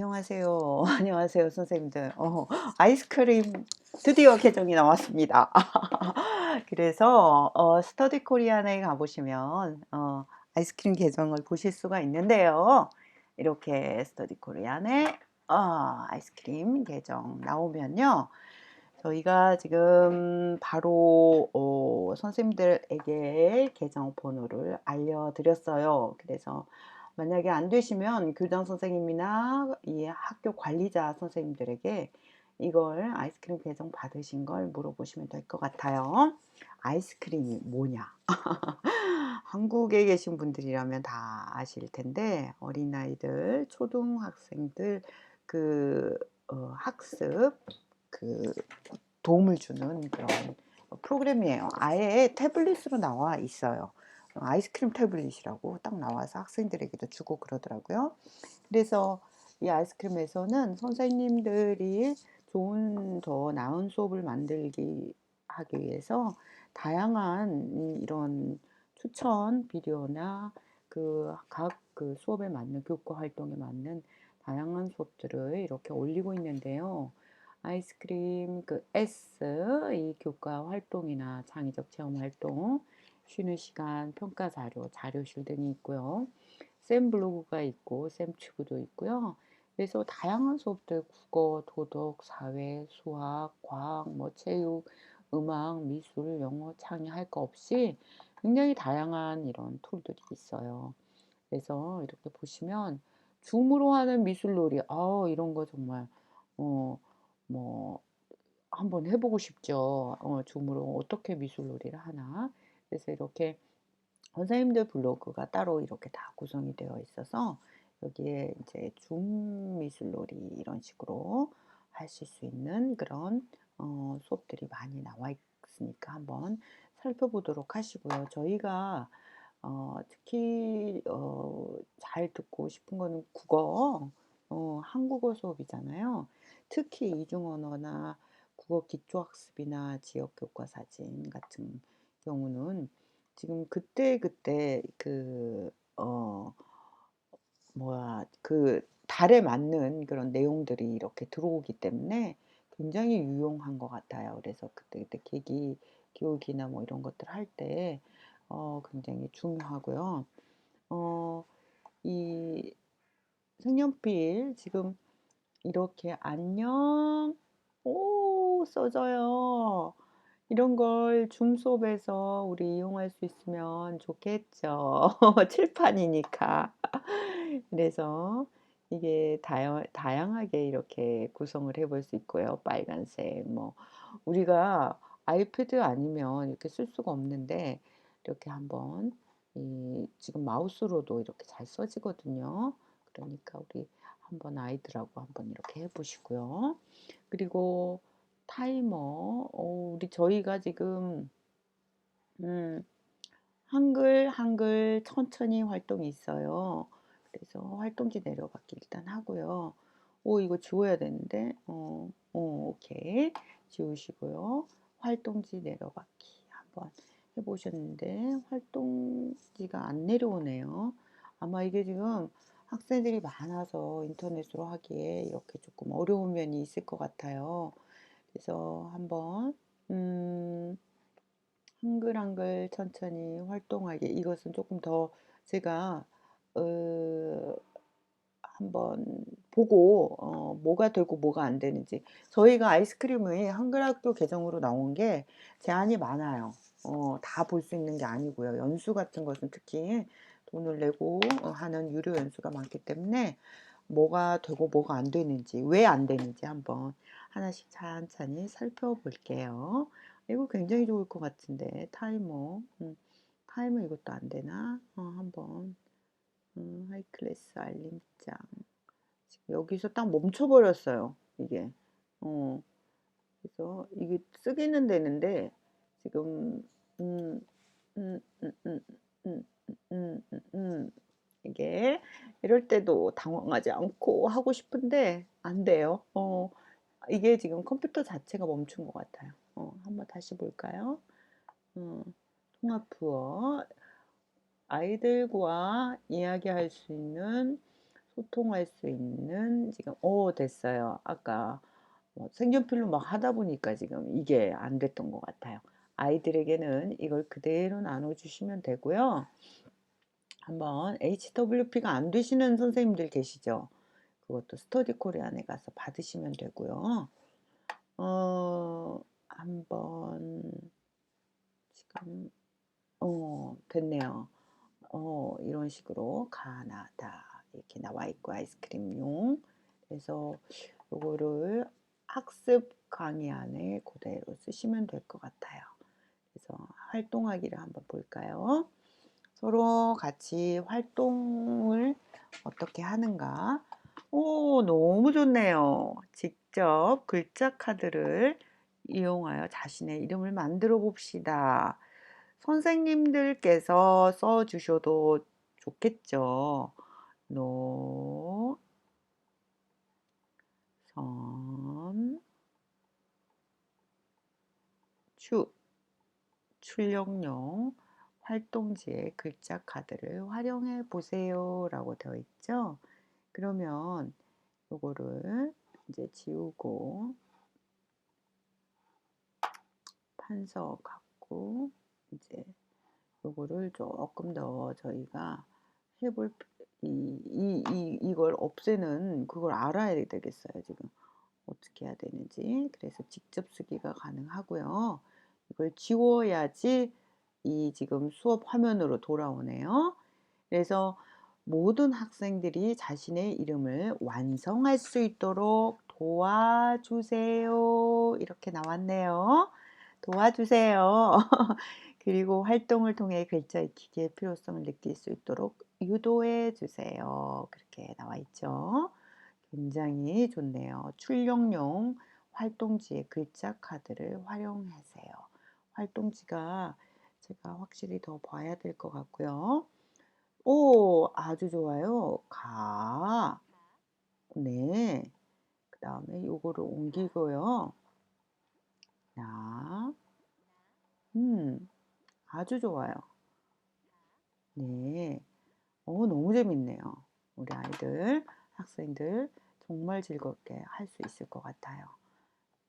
안녕하세요. 안녕하세요, 선생님들. 어 아이스크림 드디어 개정이 나왔습니다. 그래서 어 스터디 코리안에 가 보시면 어 아이스크림 계정을 보실 수가 있는데요. 이렇게 스터디 코리안에 어 아이스크림 계정 나오면요. 저희가 지금 바로 어 선생님들에게 계정 번호를 알려드렸어요. 그래서 만약에 안 되시면 교장 선생님이나 이 학교 관리자 선생님들에게 이걸 아이스크림 계정 받으신 걸 물어보시면 될 것 같아요. 아이스크림이 뭐냐? 한국에 계신 분들이라면 다 아실 텐데 어린아이들, 초등학생들 그 어 학습 그 도움을 주는 그런 프로그램이에요. 아예 태블릿으로 나와 있어요. 아이스크림 태블릿이라고 딱 나와서 학생들에게도 주고 그러더라고요. 그래서 이 아이스크림에서는 선생님들이 좋은 더 나은 수업을 만들기 하기 위해서 다양한 이런 추천 비디오나 그 각그 수업에 맞는 교과 활동에 맞는 다양한 수업들을 이렇게 올리고 있는데요. 아이스크림 그 S 이 교과 활동이나 창의적 체험 활동 쉬는 시간 평가 자료, 자료실 등이 있고요. 쌤 블로그가 있고 쌤 튜브도 있고요. 그래서 다양한 수업들 국어, 도덕, 사회, 수학, 과학, 뭐 체육, 음악, 미술, 영어, 창의 할 거 없이 굉장히 다양한 이런 툴들이 있어요. 그래서 이렇게 보시면 줌으로 하는 미술놀이 아 이런 거 정말 어 뭐 한번 해 보고 싶죠. 어 줌으로 어떻게 미술놀이를 하나. 그래서 이렇게 선생님들 블로그가 따로 이렇게 다 구성이 되어 있어서 여기에 이제 줌 미술놀이 이런 식으로 하실 수 있는 그런 어 수업들이 많이 나와 있으니까 한번 살펴보도록 하시고요. 저희가 어 특히 어 잘 듣고 싶은 거는 국어 어 한국어 수업이잖아요. 특히 이중 언어나 국어 기초 학습이나 지역 교과 사진 같은 경우는 지금 그때 그때 그 어 뭐야 그 달에 맞는 그런 내용들이 이렇게 들어오기 때문에 굉장히 유용한 것 같아요. 그래서 그때 그때 계기 교육이나 뭐 이런 것들 할때 어 굉장히 중요하고요. 어 이 색연필 지금 이렇게 안녕 오 써져요. 이런 걸 줌 수업에서 우리 이용할 수 있으면 좋겠죠. 칠판이니까. 그래서 이게 다양 다양하게 이렇게 구성을 해볼 수 있고요. 빨간색 뭐 우리가 아이패드 아니면 이렇게 쓸 수가 없는데 이렇게 한번 이 지금 마우스로도 이렇게 잘 써지거든요. 그러니까 우리 한번 아이들하고 한번 이렇게 해 보시고요. 그리고 타이머 어 우리 저희가 지금 음 한글, 한글 천천히 활동이 있어요. 그래서 활동지 내려받기 일단 하고요. 오 이거 지워야 되는데 어, 어 오케이 지우시고요. 활동지 내려받기 한번 해보셨는데 활동지가 안 내려오네요. 아마 이게 지금 학생들이 많아서 인터넷으로 하기에 이렇게 조금 어려운 면이 있을 것 같아요. 그래서 한번 음 한글 한글 천천히 활동하게 이것은 조금 더 제가 어 한번 보고 어 뭐가 되고 뭐가 안 되는지 저희가 아이스크림의 한글 학교 계정으로 나온 게 제한이 많아요. 어 다 볼 수 있는 게 아니고요. 연수 같은 것은 특히 돈을 내고 어 하는 유료 연수가 많기 때문에 뭐가 되고 뭐가 안 되는지 왜 안 되는지 한번 하나씩 천천히 살펴볼게요. 이거 굉장히 좋을 것 같은데 타이머 음, 타이머 이것도 안 되나? 어, 한번 음, 하이클래스 알림장 지금 여기서 딱 멈춰버렸어요. 이게 어, 그래서 이게 쓰기는 되는데 지금 음, 음, 음, 음, 음, 음, 음, 음, 음, 음. 이게 이럴 때도 당황하지 않고 하고 싶은데 안 돼요. 어, 이게 지금 컴퓨터 자체가 멈춘 것 같아요. 어, 한번 다시 볼까요? 어, 통합 부어 아이들과 이야기할 수 있는 소통할 수 있는 지금 오 됐어요. 아까 뭐 색연필로 막 하다 보니까 지금 이게 안 됐던 것 같아요. 아이들에게는 이걸 그대로 나눠주시면 되고요. 한번 HWP가 안 되시는 선생님들 계시죠? 그것도 스터디 코리안에 가서 받으시면 되고요. 어, 한번 지금 어, 됐네요. 어, 이런 식으로 가나다 이렇게 나와 있고 아이스크림용. 그래서 요거를 학습 강의 안에 그대로 쓰시면 될 것 같아요. 그래서 활동하기를 한번 볼까요? 서로 같이 활동을 어떻게 하는가? 오, 너무 좋네요. 직접 글자 카드를 이용하여 자신의 이름을 만들어 봅시다. 선생님들께서 써 주셔도 좋겠죠. 노, 선, 추, 출력용 활동지의 글자 카드를 활용해 보세요 라고 되어 있죠. 그러면 요거를 이제 지우고 판서 갖고 이제 요거를 조금 더 저희가 해볼 이, 이, 이, 이걸 없애는 그걸 알아야 되겠어요 지금. 어떻게 해야 되는지. 그래서 직접 쓰기가 가능하고요. 이걸 지워야지 이 지금 수업 화면으로 돌아오네요. 그래서 모든 학생들이 자신의 이름을 완성할 수 있도록 도와주세요 이렇게 나왔네요 도와주세요 그리고 활동을 통해 글자 익히기의 필요성을 느낄 수 있도록 유도해 주세요. 그렇게 나와 있죠. 굉장히 좋네요. 출력용 활동지의 글자 카드를 활용하세요. 활동지가 제가 확실히 더 봐야 될 것 같고요. 오, 아주 좋아요. 가. 네. 그 다음에 요거를 옮기고요. 나. 음. 아주 좋아요. 네. 어, 너무 재밌네요. 우리 아이들, 학생들 정말 즐겁게 할 수 있을 것 같아요.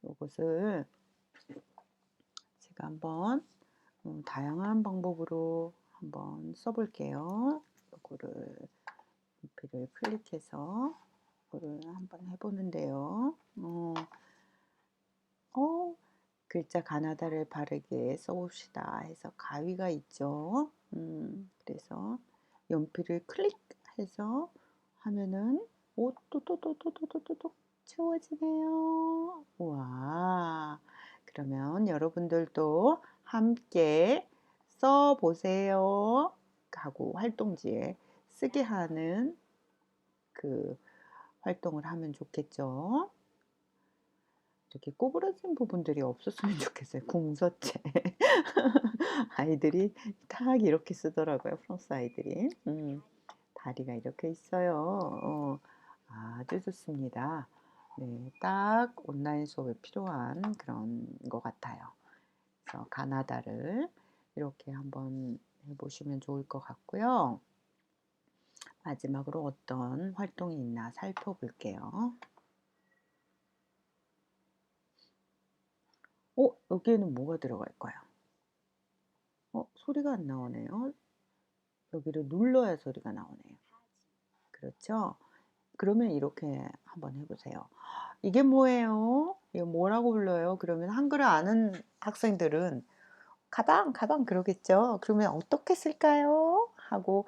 이것을 제가 한번 음, 다양한 방법으로 한번 써볼게요. 이거를 연필을 클릭해서 이거를 한번 해보는데요. 어, 어 글자 가나다를 바르게 써봅시다 해서 가위가 있죠. 음, 그래서 연필을 클릭해서 하면은 오또또또또또또또 채워지네요. 와 그러면 여러분들도 함께 써보세요 하고 활동지에 쓰게 하는 그 활동을 하면 좋겠죠. 이렇게 꼬부라진 부분들이 없었으면 좋겠어요. 궁서체. 아이들이 딱 이렇게 쓰더라고요. 프랑스 아이들이. 음, 다리가 이렇게 있어요. 어, 아주 좋습니다. 네, 딱 온라인 수업에 필요한 그런 것 같아요. 그래서 가나다를 이렇게 한번 해보시면 좋을 것 같고요. 마지막으로 어떤 활동이 있나 살펴볼게요. 어, 여기에는 뭐가 들어갈까요? 어, 소리가 안 나오네요. 여기를 눌러야 소리가 나오네요. 그렇죠? 그러면 이렇게 한번 해보세요. 이게 뭐예요? 이거 뭐라고 불러요? 그러면 한글을 아는 학생들은 가방, 가방 그러겠죠? 그러면 어떻게 쓸까요? 하고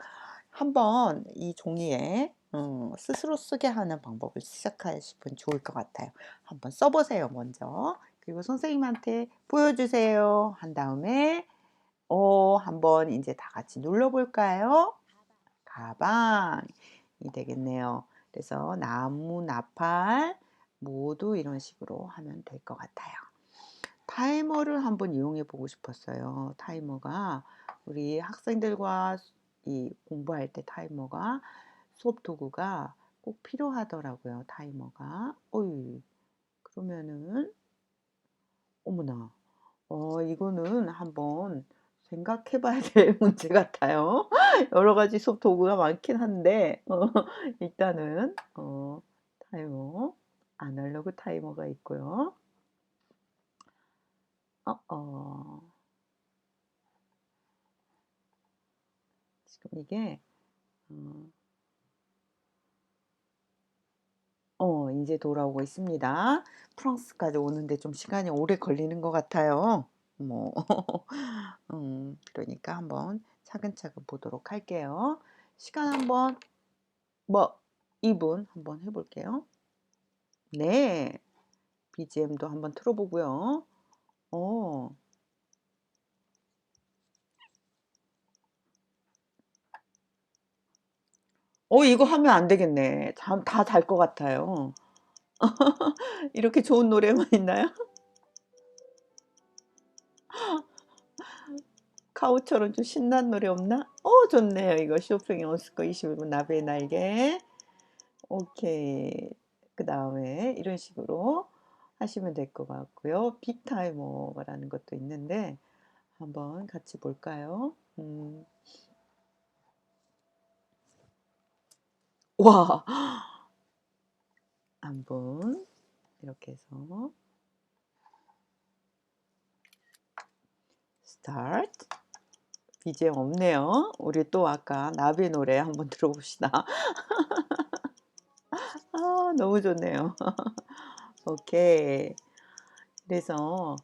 한번 이 종이에 음, 스스로 쓰게 하는 방법을 시작하시면 좋을 것 같아요. 한번 써보세요, 먼저. 그리고 선생님한테 보여주세요. 한 다음에 어, 한번 이제 다 같이 눌러볼까요? 가방이 되겠네요. 그래서 나무, 나팔 모두 이런 식으로 하면 될 것 같아요. 타이머를 한번 이용해 보고 싶었어요. 타이머가 우리 학생들과 이 공부할 때 타이머가 수업 도구가 꼭 필요하더라고요. 타이머가. 어이 그러면은 어머나. 어, 이거는 한번 생각해 봐야 될 문제 같아요. 여러 가지 수업 도구가 많긴 한데 어 일단은 어 타이머 아날로그 타이머가 있고요. 어어. 지금 이게 어어 인제 돌아오고 있습니다. 프랑스까지 오는데 좀 시간이 오래 걸리는 것 같아요. 뭐 음 그러니까 한번 차근차근 보도록 할게요. 시간 한번 뭐 2분 한번 해 볼게요. 네. BGM도 한번 틀어 보고요. 어. 어 이거 하면 안 되겠네. 잠 다 잘 것 같아요. 이렇게 좋은 노래만 있나요? 카오처럼 좀 신나는 노래 없나? 어 좋네요. 이거 쇼팽의 오스카 21분 나비의 날개. 오케이. 그 다음에 이런 식으로 하시면 될 것 같고요. 빅타이머라는 것도 있는데 한번 같이 볼까요? 음. 와. 한번 이렇게 해서 스타트. BGM 없네요. 우리 또 아까 나비 노래 한번 들어봅시다. 아 너무 좋네요. 오케이. 그래서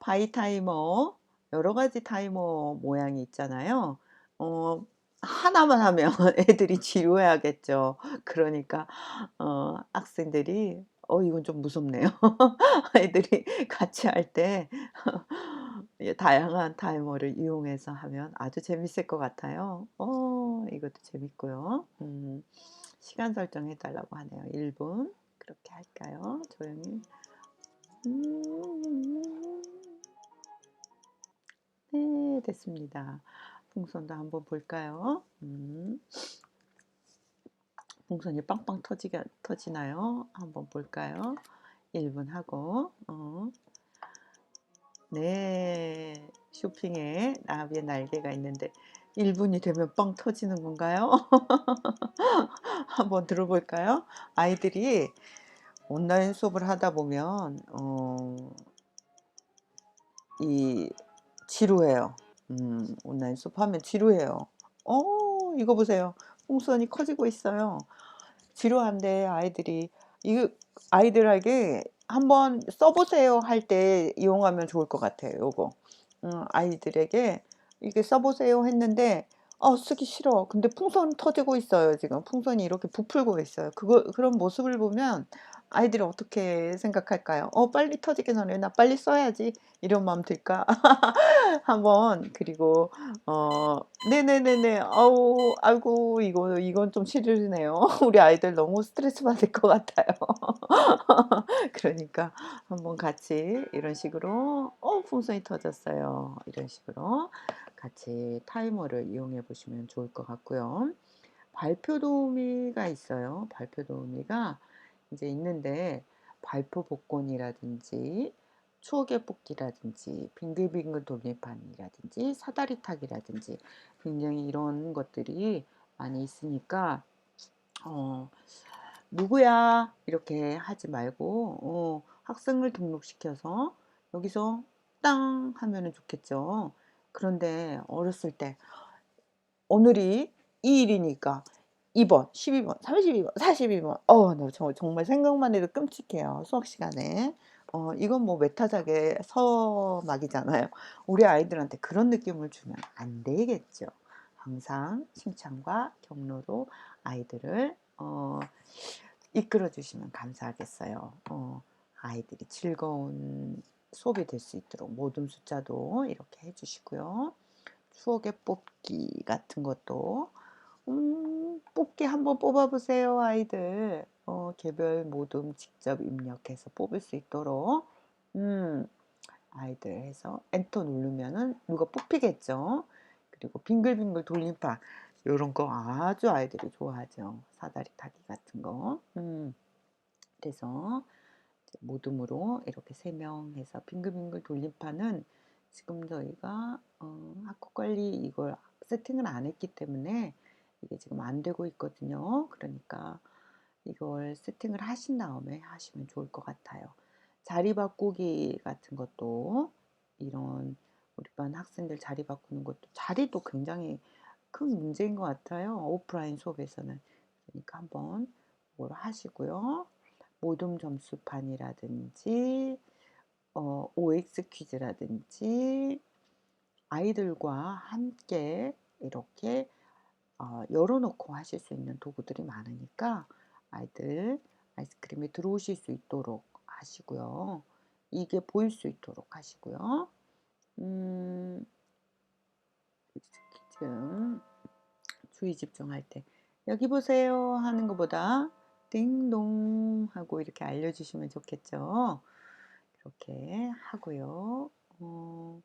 바이 타이머 여러 가지 타이머 모양이 있잖아요. 어 하나만 하면 애들이 지루해하겠죠. 그러니까 어 학생들이 어 이건 좀 무섭네요. 애들이 같이 할때 예 다양한 타이머를 이용해서 하면 아주 재밌을 것 같아요. 어 이것도 재밌고요. 음 시간 설정해 달라고 하네요. 1 분. 그렇게 할까요? 조용히. 음. 네 됐습니다. 풍선도 한번 볼까요? 음. 풍선이 빵빵 터지게 터지나요? 한번 볼까요? 1분 하고 어. 네. 쇼핑에 나비의 날개가 있는데 1 분이 되면 빵 터지는 건가요? 한번 들어 볼까요? 아이들이 온라인 수업을 하다 보면 어 이 지루해요. 음 온라인 수업하면 지루해요. 어 이거 보세요. 풍선이 커지고 있어요. 지루한데 아이들이 이거 아이들에게 "한번 써 보세요." 할 때 이용하면 좋을 것 같아요 요거. 음 아이들에게 " 이렇게 써 보세요." 했는데 "어 쓰기 싫어." 근데 풍선 터지고 있어요 지금. 풍선이 이렇게 부풀고 있어요. 그거 그런 모습을 보면 아이들이 어떻게 생각할까요? '어 빨리 터지기 전에 나 빨리 써야지.' 이런 마음 들까? 한번 그리고 어 네네네네. 아우 아이고 이거 이건 좀 싫으네요. 우리 아이들 너무 스트레스 받을 것 같아요. 그러니까 한번 같이 이런 식으로 "어 풍선이 터졌어요." 이런 식으로 같이 타이머를 이용해 보시면 좋을 것 같고요. 발표 도우미가 있어요. 발표 도우미가 인제 있는데 발표 복권이라든지 추억의 뽑기라든지 빙글빙글 돌림판이라든지 사다리 타기라든지 굉장히 이런 것들이 많이 있으니까 어 "누구야?" 이렇게 하지 말고 어 학생을 등록시켜서 여기서 땅 하면은 좋겠죠. 그런데 어렸을 때 오늘이 이 일이니까 2 번, 12 번, 32 번, 42 번. 어나저 정말 생각만 해도 끔찍해요, 수학 시간에. 어 이건 뭐 메타작의 서막이잖아요. 우리 아이들한테 그런 느낌을 주면 안 되겠죠. 항상 칭찬과 격려로 아이들을 어 이끌어 주시면 감사하겠어요. 어 아이들이 즐거운 수업이 될 수 있도록 모든 숫자도 이렇게 해 주시고요. 추억의 뽑기 같은 것도 음 뽑기 한번 뽑아 보세요 아이들. 어 개별 모둠 직접 입력해서 뽑을 수 있도록 음 아이들 해서 엔터 누르면은 누가 뽑히겠죠. 그리고 빙글빙글 돌림판 요런 거 아주 아이들이 좋아하죠. 사다리 타기 같은 거. 음 그래서 모둠으로 이렇게 3명 해서 빙글빙글 돌림판은 지금 저희가 어, 학교 관리 이걸 세팅을 안 했기 때문에 이게 지금 안 되고 있거든요. 그러니까 이걸 세팅을 하신 다음에 하시면 좋을 것 같아요. 자리 바꾸기 같은 것도 이런 우리 반 학생들 자리 바꾸는 것도 자리도 굉장히 큰 문제인 것 같아요. 오프라인 수업에서는. 그러니까 한번 뭘 하시고요. 모둠 점수판이라든지 어, OX 퀴즈라든지 아이들과 함께 이렇게 어, 열어놓고 하실 수 있는 도구들이 많으니까 아이들 아이스크림에 들어오실 수 있도록 하시고요. 이게 보일 수 있도록 하시고요. 음, 지금 주의 집중할 때 여기 보세요 하는 것보다 띵동 하고 이렇게 알려주시면 좋겠죠. 이렇게 하고요. 어,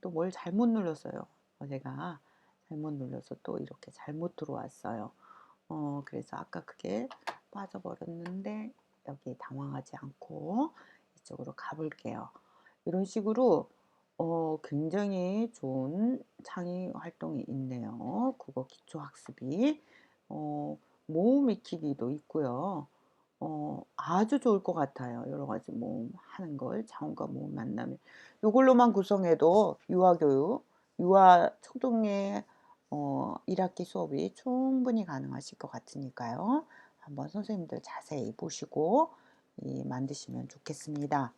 또 뭘 잘못 눌렀어요. 어, 제가 잘못 눌러서 또 이렇게 잘못 들어왔어요. 어, 그래서 아까 그게 빠져버렸는데 여기 당황하지 않고 이쪽으로 가볼게요. 이런 식으로 어, 굉장히 좋은 창의 활동이 있네요. 국어 기초 학습이 어, 모음 익히기도 있고요. 어, 아주 좋을 것 같아요. 여러 가지 모음 하는 걸 자음과 모음 만나면 이걸로만 구성해도 유아교육, 유아 초등의 어, 1학기 수업이 충분히 가능하실 것 같으니까요. 한번 선생님들 자세히 보시고 이, 만드시면 좋겠습니다.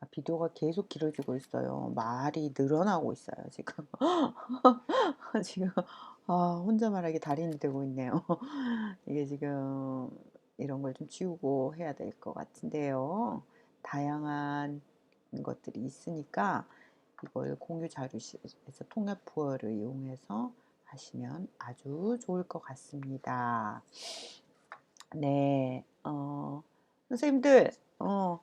아, 비디오가 계속 길어지고 있어요. 말이 늘어나고 있어요. 지금 지금 아, 혼자 말하기 달인이 되고 있네요. 이게 지금 이런 걸 좀 지우고 해야 될 것 같은데요. 다양한 것들이 있으니까 이걸 공유 자료실에서 통합 부어를 이용해서 하시면 아주 좋을 것 같습니다. 네, 어, 선생님들, 어,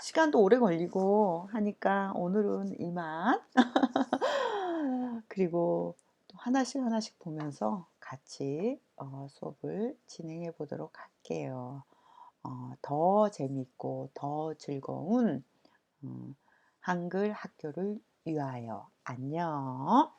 시간도 오래 걸리고 하니까 오늘은 이만. 그리고 또 하나씩 하나씩 보면서 같이 어, 수업을 진행해 보도록 할게요. 어, 더 재밌고 더 즐거운 음, 한글 학교를 위하여 안녕.